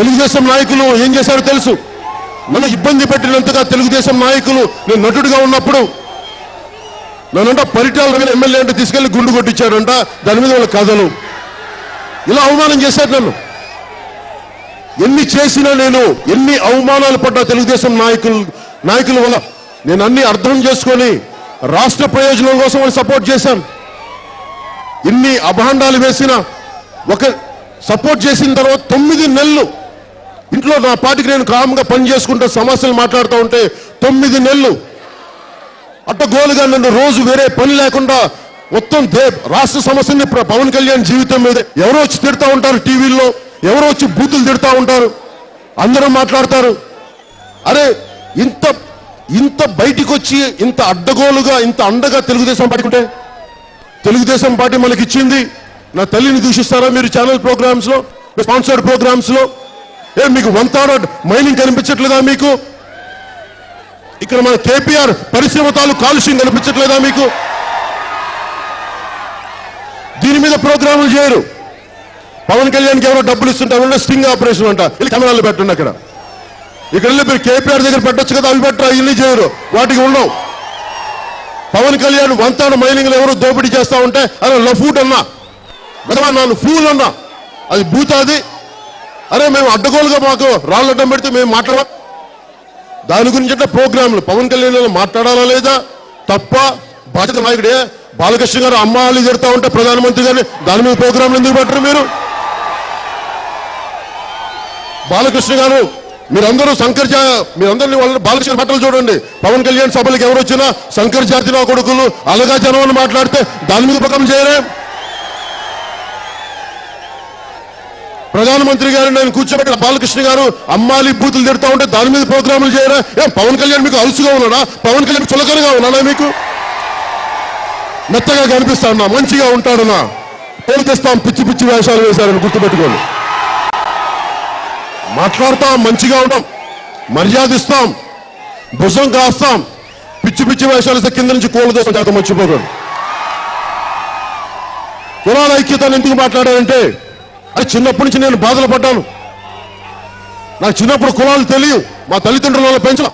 తెలుగుదేశం నాయకులు ఏం చేశారో తెలుసు. నన్ను ఇబ్బంది పెట్టినంతగా తెలుగుదేశం నాయకులు నేను నటుడిగా ఉన్నప్పుడు నన్నంట పరిటాల రవి ఎమ్మెల్యే అంటే తీసుకెళ్ళి గుండు కొట్టించాడంట దాని మీద వాళ్ళ కథలు. ఇలా అవమానం చేశారు నన్ను. ఎన్ని చేసినా నేను ఎన్ని అవమానాలు పడ్డా తెలుగుదేశం నాయకులు నాయకుల వల్ల నేను అన్ని అర్థం చేసుకొని రాష్ట్ర ప్రయోజనం కోసం వాళ్ళు సపోర్ట్ చేశాను. ఎన్ని అభాండాలు వేసినా ఒక సపోర్ట్ చేసిన తర్వాత తొమ్మిది నెలలు ఇంట్లో నా పాటికి నేను కామ్గా పని చేసుకుంటూ సమస్యలు మాట్లాడుతూ ఉంటే తొమ్మిది నెలలు అడ్డగోలుగా నన్ను రోజు వేరే పని లేకుండా మొత్తం దే రాష్ట్ర సమస్యని పవన్ కళ్యాణ్ జీవితం మీద ఎవరో వచ్చి తిడతా ఉంటారు టీవీల్లో ఎవరో వచ్చి బూతులు తిడతా ఉంటారు. అందరూ మాట్లాడతారు. అరే ఇంత ఇంత బయటికి వచ్చి ఇంత అడ్డగోలుగా ఇంత అండగా తెలుగుదేశం పట్టుకుంటే తెలుగుదేశం పార్టీ మనకి ఇచ్చింది నా తల్లిని దూషిస్తారా మీరు ఛానల్ ప్రోగ్రామ్స్లో స్పాన్సర్డ్ ప్రోగ్రామ్స్లో? ఏ మీకు వంతాడ మైనింగ్ కనిపించట్లేదా మీకు? ఇక్కడ మన కేపీఆర్ పరిశ్రమ తాలూ కాలుష్యం కనిపించట్లేదా మీకు? దీని మీద ప్రోగ్రాములు చేయరు. పవన్ కళ్యాణ్కి ఎవరో డబ్బులు ఇస్తుంటారు స్టింగ్ ఆపరేషన్ అంట. వీళ్ళు కెమెరాలు పెట్టండి అక్కడ. ఇక్కడ వెళ్ళి మీరు కేపీఆర్ దగ్గర పెట్టచ్చు కదా అవి పెట్టరా ఇల్లు చేయరు. వాటికి ఉండవు. పవన్ కళ్యాణ్ వంతాడు మైనింగ్లు ఎవరు దోపిడీ చేస్తా ఉంటే అరే లఫూట్ అన్నా. బదవా నాను ఫూల్ అన్నా అది భూతాది. అరే మేము అడ్డగోలుగా మాకు రాళ్ళడ్డం పెడితే మేము మాట్లాడ దాని గురించి అంటే ప్రోగ్రాంలు? పవన్ కళ్యాణ్ మాట్లాడాలా లేదా? తప్ప బాధ్యత నాయకుడే. బాలకృష్ణ గారు అమ్మాలి తిడతా ఉంటే ప్రధానమంత్రి గారిని దాని మీద ప్రోగ్రాంలు ఎందుకు పెట్టరు మీరు? బాలకృష్ణ గారు మీరందరూ శంకర్ జా మీరందరినీ వాళ్ళ బాలకృష్ణ బట్టలు చూడండి. పవన్ కళ్యాణ్ సభలకు ఎవరు వచ్చినా శంకర్ జాతి కొడుకులు అలగా జనం అని మాట్లాడితే దాని మీద పక్కన చేయరే. ప్రధానమంత్రి గారు నేను కూర్చోబెట్టిన బాలకృష్ణ గారు అమ్మాలి బూతులు తిడతా ఉంటే దాని మీద ప్రోగ్రాములు చేయరా? ఏం పవన్ కళ్యాణ్ మీకు అలుసుగా ఉన్నాడా? పవన్ కళ్యాణ్ చులకనగా ఉన్నాడా మీకు? మెత్తగా కనిపిస్తాడన్నా మంచిగా ఉంటాడన్నా పేరు తెస్తాం పిచ్చి పిచ్చి వేషాలు వేశారని గుర్తుపెట్టుకోండి. మాట్లాడతాం మంచిగా ఉంటాం. మర్యాద ఇస్తాం. భుజం కాస్తాం. పిచ్చి పిచ్చి వేషాలు ఇస్తే కింద నుంచి కోళ్ళు దోశ జాతం మర్చిపోకండి. కులాల ఐక్యతను ఎందుకు మాట్లాడారంటే అది చిన్నప్పటి నుంచి నేను బాధలు పడ్డాను. నాకు చిన్నప్పుడు కులాలు తెలియవు. మా తల్లిదండ్రుల వల్ల పెంచడం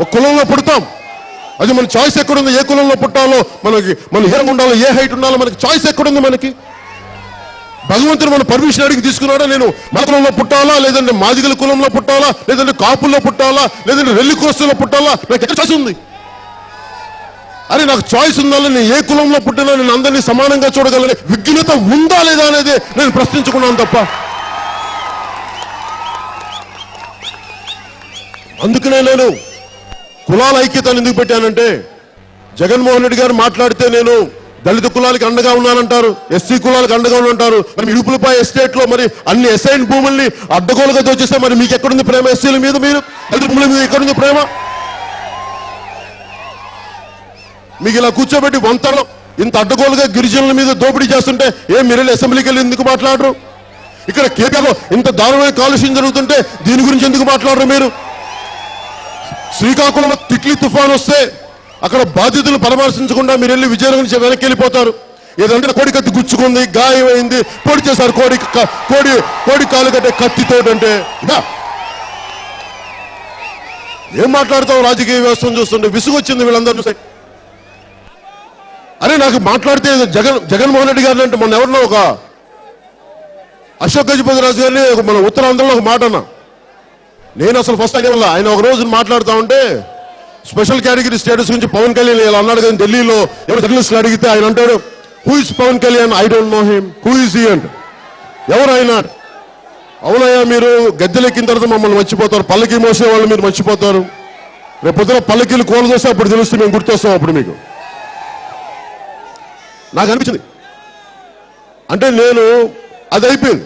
ఒక కులంలో పుడతాం. అది మన చాయిస్ ఎక్కడుంది ఏ కులంలో పుట్టాలో మనకి మన ఏ ఉండాలో ఏ హైట్ ఉండాలో మనకి చాయిస్ ఎక్కడుంది మనకి? భగవంతుడు మన పర్మిషన్ అడిగి తీసుకున్నాడా? నేను మన కులంలో పుట్టాలా? లేదంటే మాదిగల కులంలో పుట్టాలా? లేదంటే కాపుల్లో పుట్టాలా? లేదంటే రెల్లి కులస్తుల్లో పుట్టాలా? నాకు ఎక్కడ చాయిస్ ఉంది? అరే నాకు చాయిస్ ఉందా నేను ఏ కులంలో పుట్టినా నేను అందరినీ సమానంగా చూడగలని. విఘ్నత ఉందా లేదా అనేది నేను ప్రశ్నించుకున్నాను తప్ప. అందుకనే నేను కులాల ఐక్యతను ఎందుకు పెట్టానంటే జగన్మోహన్ రెడ్డి గారు మాట్లాడితే నేను దళిత కులాలకు అండగా ఉన్నానంటారు ఎస్సీ కులాలకు అండగా ఉన్నంటారు మరి ఇడుపులపై ఎస్టేట్లో మరి అన్ని ఎస్ఐన్ భూముల్ని అడ్డగోలుగా దోచేస్తే మరి మీకు ఎక్కడుంది ప్రేమ? ఎస్సీల మీద మీరు? దళిత భూముల మీద ఎక్కడుంది ప్రేమ? మీకు ఇలా కూర్చోబెట్టి వంతలో ఇంత అడ్డగోలుగా గిరిజనుల మీద దోపిడీ చేస్తుంటే ఏ మీరు అసెంబ్లీకి వెళ్ళి ఎందుకు మాట్లాడరు? ఇక్కడ కేకలో ఇంత దారుణమైన కాలుష్యం జరుగుతుంటే దీని గురించి ఎందుకు మాట్లాడరు మీరు? శ్రీకాకుళంలో తిట్లి తుఫాన్ వస్తే అక్కడ బాధితులు పరామర్శించకుండా మీరు వెళ్ళి విజయనగరం నుంచి వెనక్కి వెళ్ళిపోతారు. ఏదంటే కోడి కత్తి గుచ్చుకుంది గాయమైంది పొడి చేశారు కోడి కోడి కోడి కాలు కట్టే కత్తితోటంటే. ఏం మాట్లాడతావు? రాజకీయ వ్యవస్థను చూస్తుంటే విసుగొచ్చింది వీళ్ళందరూ అరే నాకు మాట్లాడితే జగన్ జగన్మోహన్ రెడ్డి గారిని అంటే మొన్న ఎవరినో ఒక అశోక్ గజపతి రాజు గారిని మన ఉత్తరాంధ్రలో ఒక మాట అన్నా. నేను అసలు ఫస్ట్ అనేవల్ల ఆయన ఒక రోజు మాట్లాడుతూ ఉంటే స్పెషల్ కేటగిరీ స్టేటస్ గురించి పవన్ కళ్యాణ్ ఇలా అన్నాడు కానీ ఢిల్లీలో ఎవరు జర్నలిస్టులు అడిగితే ఆయన అంటాడు who is Pawan Kalyan I don't know him who is ఈ అండ్ ఎవరు ఆయన? అవునయ్యా మీరు గద్దెలెక్కిన తర్వాత మమ్మల్ని మర్చిపోతారు. పల్లకి మోసే వాళ్ళు మీరు మర్చిపోతారు. రేపు పొద్దున పల్లకీలు కోలు చేస్తే అప్పుడు తెలుస్తుంది మేము గుర్తొస్తాం అప్పుడు మీకు. నాకు అనిపించింది. అంటే నేను అది అయిపోయింది.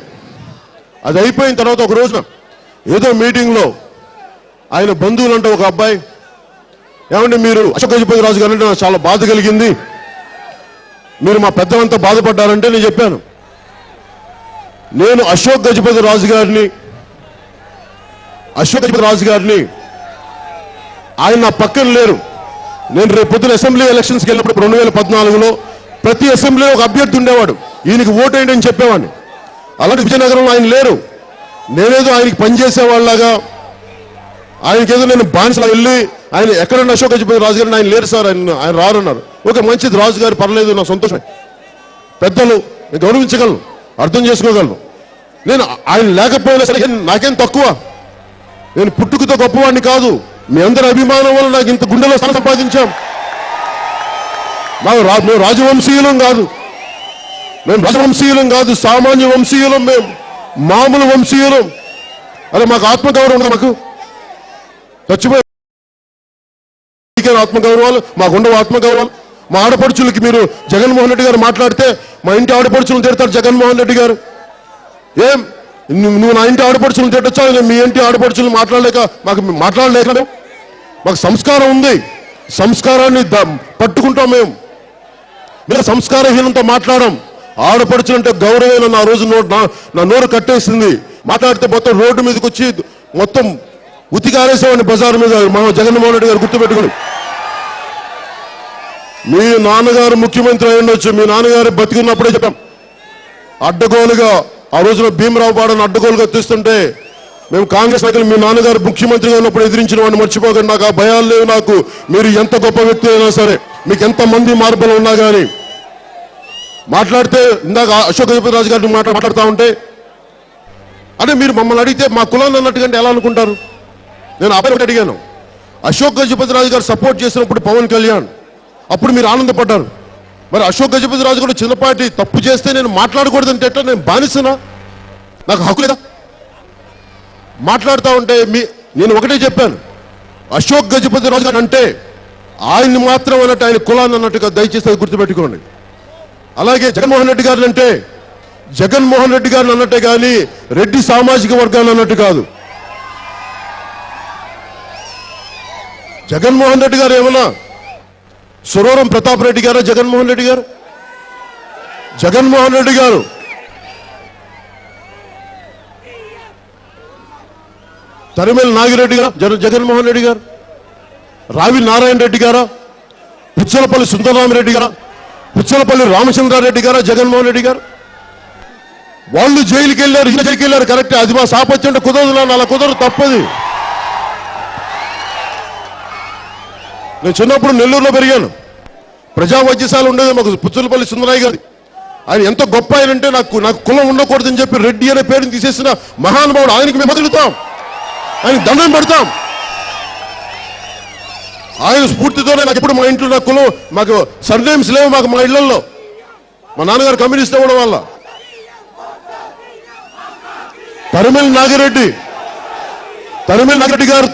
అది అయిపోయిన తర్వాత ఒక రోజున ఏదో మీటింగ్లో ఆయన బంధువులు అంటే ఒక అబ్బాయి ఏమంటే మీరు అశోక్ గజపతి రాజు గారు అంటే నాకు చాలా బాధ కలిగింది. మీరు మా పెద్దలంతా బాధపడ్డారంటే నేను చెప్పాను. నేను అశోక్ గజపతి రాజు గారిని అశోక్ గజపతి రాజు గారిని ఆయన నా పక్కన లేరు. నేను రేపు పొద్దున అసెంబ్లీ ఎలక్షన్స్కి వెళ్ళినప్పుడు రెండు వేల పద్నాలుగులో ప్రతి అసెంబ్లీలో ఒక అభ్యర్థి ఉండేవాడు. ఈయనకి ఓటేయండి అని చెప్పేవాడిని. అలాంటి విజయనగరంలో ఆయన లేరు. నేనేదో ఆయనకి పనిచేసేవాళ్ళగా ఆయనకేదో నేను బానిసలా వెళ్ళి ఆయన ఎక్కడన్నా అశోక్ గజపతి రాజు గారిని ఆయన లేరు సార్ ఆయన ఆయన రారన్నారు ఓకే మంచిది రాజు గారు పర్లేదు నా సంతోషమే. పెద్దలు నేను గౌరవించగలను అర్థం చేసుకోగలను. నేను ఆయన లేకపోయినా సరే నాకేం తక్కువ. నేను పుట్టుకతో గొప్పవాడిని కాదు. మీ అందరి అభిమానం వల్ల నాకు ఇంత గుండెలో సంపాదించాం. మాకు రా మేము రాజవంశీయులం కాదు. మేము రాజవంశీయులం కాదు సామాన్య వంశీయులం మేము. మామూలు వంశీయులం. అరే మాకు ఆత్మగౌరవం మాకు? చచ్చిపోయి ఆత్మగౌరవాలు? మాకు ఉండవు ఆత్మగౌరవాలు. మా ఆడపడుచులకి మీరు జగన్మోహన్ రెడ్డి గారు మాట్లాడితే మా ఇంటి ఆడపడుచులను తిడతారు జగన్మోహన్ రెడ్డి గారు. ఏం? నువ్వు నా ఇంటి ఆడపడుచులను తిట్టచ్చా? నేను మీ ఇంటి ఆడపడుచులు మాట్లాడలేక మాకు మాట్లాడలేక మాకు సంస్కారం ఉంది. సంస్కారాన్ని పట్టుకుంటాం మేము. మీరు సంస్కారహీనంతో మాట్లాడడం. ఆడపడుచులంటే గౌరవమైన నా రోజు నోటు నా నా నోరు కట్టేసింది. మాట్లాడితే మొత్తం రోడ్డు మీదకి వచ్చి మొత్తం ఉతికారేసేవాడిని బజార్ మీద. మా జగన్మోహన్ రెడ్డి గారు గుర్తుపెట్టుకుని మీ నాన్నగారు ముఖ్యమంత్రి అయి ఉండొచ్చు. మీ నాన్నగారు బతికున్నప్పుడే చెప్పాం. అడ్డగోలుగా ఆ రోజున భీమరావు పాడని అడ్డగోలుగా తీస్తుంటే మేము కాంగ్రెస్ నాయకులు మీ నాన్నగారు ముఖ్యమంత్రిగా ఉన్నప్పుడు ఎదిరించిన వాడిని మర్చిపోకండి. నాకు ఆ భయాలు లేవు. నాకు మీరు ఎంత గొప్ప వ్యక్తి అయినా సరే. మీకు ఎంతమంది మార్పులు ఉన్నా కానీ మాట్లాడితే ఇందాక అశోక్ గజపతి రాజు గారిని మాట్లా మాట్లాడుతూ ఉంటే అంటే మీరు మమ్మల్ని అడిగితే మా కులాన్ని అన్నట్టుగా ఎలా అనుకుంటారు? నేను అబ్బాయి అడిగాను. అశోక్ గజపతి రాజు గారు సపోర్ట్ చేసినప్పుడు పవన్ కళ్యాణ్ అప్పుడు మీరు ఆనందపడ్డారు. మరి అశోక్ గజపతి రాజు కూడా చిన్నపాటి తప్పు చేస్తే నేను మాట్లాడకూడదంటే ఎట్లా? నేను బానిసనా? నాకు హక్కు లేదా? మాట్లాడుతూ ఉంటే మీ నేను ఒకటే చెప్పాను. అశోక్ గజపతి రాజు గారు అంటే ఆయన్ని మాత్రం అన్నట్టు ఆయన కులాన్ని అన్నట్టుగా దయచేసి అది గుర్తుపెట్టుకోండి. అలాగే జగన్మోహన్ రెడ్డి గారిని అంటే జగన్మోహన్ రెడ్డి గారిని అన్నట్టే కానీ రెడ్డి సామాజిక వర్గాన్ని అన్నట్టు కాదు. జగన్మోహన్ రెడ్డి గారు ఏమన్నా సురవరం ప్రతాప్ రెడ్డి గారా జగన్మోహన్ రెడ్డి గారు? జగన్మోహన్ రెడ్డి గారు. తరిమేల నాగిరెడ్డి గారు? జగన్మోహన్ రెడ్డి గారు? రావి నారాయణ రెడ్డి గారా? పుచ్చలపల్లి సుందరరామరెడ్డి గారా? పుచ్చలపల్లి రామచంద్రారెడ్డి గారా? జగన్మోహన్ రెడ్డి గారు? వాళ్ళు జైలుకి వెళ్ళారు జైలుకి వెళ్ళారు కరెక్ట్. అది మా సాపత్యం అంటే కుదరదు అలా కుదరదు తప్పది. నేను చిన్నప్పుడు నెల్లూరులో పెరిగాను. ప్రజా వైద్యశాల ఉండేది మాకు పుచ్చలపల్లి సుందరయ్య గారి ఆయన ఎంత గొప్ప ఆయన అంటే నాకు నాకు కులం ఉండకూడదని చెప్పి రెడ్డి అనే పేరుని తీసేసిన మహానుభావుడు. ఆయనకి మేము బతుకుతాం ఆయన దండం పెడతాం. ఆయన స్ఫూర్తితోనే నాకు ఎప్పుడు మా ఇంట్లో నా కులం మాకు సర్నేమ్స్ లేవు మాకు మా ఇళ్ళలో మా నాన్నగారు కమ్యూనిస్ట్ అవ్వడం వల్ల తరిమల్ నాగిరెడ్డి తరిమల్ నాగిరెడ్డి గారు